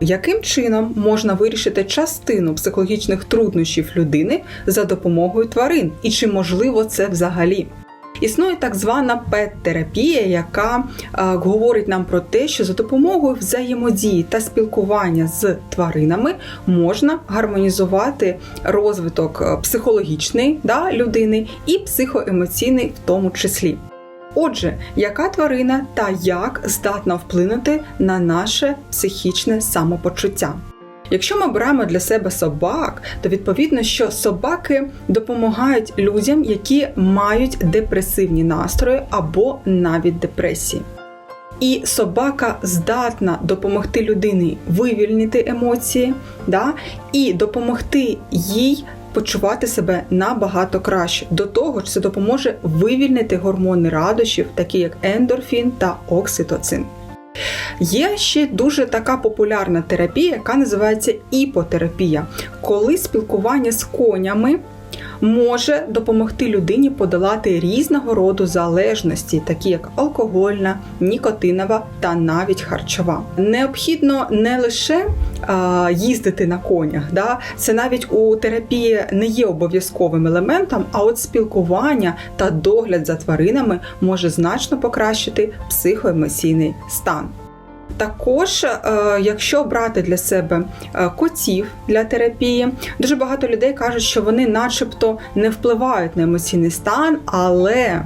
Яким чином можна вирішити частину психологічних труднощів людини за допомогою тварин? І чи можливо це взагалі? Існує так звана пет-терапія, яка е, говорить нам про те, що за допомогою взаємодії та спілкування з тваринами можна гармонізувати розвиток е, психологічний да, людини і психоемоційний в тому числі. Отже, яка тварина та як здатна вплинути на наше психічне самопочуття? Якщо ми беремо для себе собак, то відповідно, що собаки допомагають людям, які мають депресивні настрої або навіть депресії. І собака здатна допомогти людині вивільнити емоції, да, і допомогти їй почувати себе набагато краще. До того ж, це допоможе вивільнити гормони радощів, такі як ендорфін та окситоцин. Є ще дуже така популярна терапія, яка називається іпотерапія, коли спілкування з конями може допомогти людині подолати різного роду залежності, такі як алкогольна, нікотинова та навіть харчова. Необхідно не лише а, їздити на конях, да? це навіть у терапії не є обов'язковим елементом, а от спілкування та догляд за тваринами може значно покращити психоемоційний стан. Також, е, якщо брати для себе е, котів для терапії, дуже багато людей кажуть, що вони, начебто, не впливають на емоційний стан, але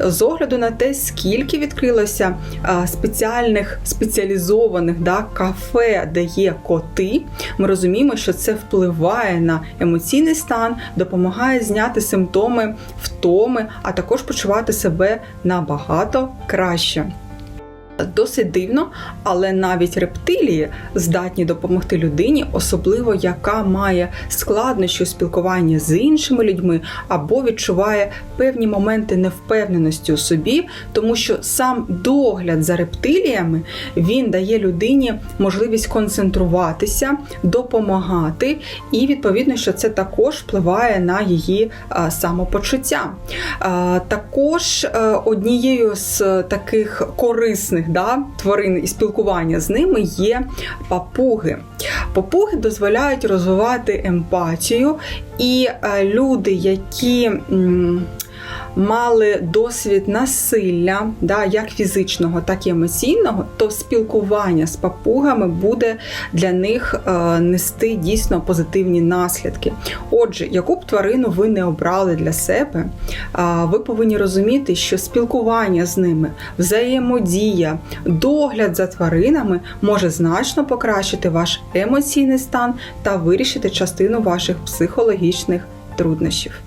з огляду на те, скільки відкрилося е, спеціальних спеціалізованих да, кафе, де є коти, ми розуміємо, що це впливає на емоційний стан, допомагає зняти симптоми втоми, а також почувати себе набагато краще. Досить дивно, але навіть рептилії здатні допомогти людині, особливо яка має складнощі у спілкуванні з іншими людьми або відчуває певні моменти невпевненості у собі, тому що сам догляд за рептиліями він дає людині можливість концентруватися, допомагати, і відповідно, що це також впливає на її самопочуття. Також е, однією з таких корисних да, тварин і спілкування з ними є папуги. Папуги дозволяють розвивати емпатію, і е, люди, які мали досвід насилля, да, як фізичного, так і емоційного, то спілкування з папугами буде для них е, нести дійсно позитивні наслідки. Отже, яку б тварину ви не обрали для себе, ви повинні розуміти, що спілкування з ними, взаємодія, догляд за тваринами може значно покращити ваш емоційний стан та вирішити частину ваших психологічних труднощів.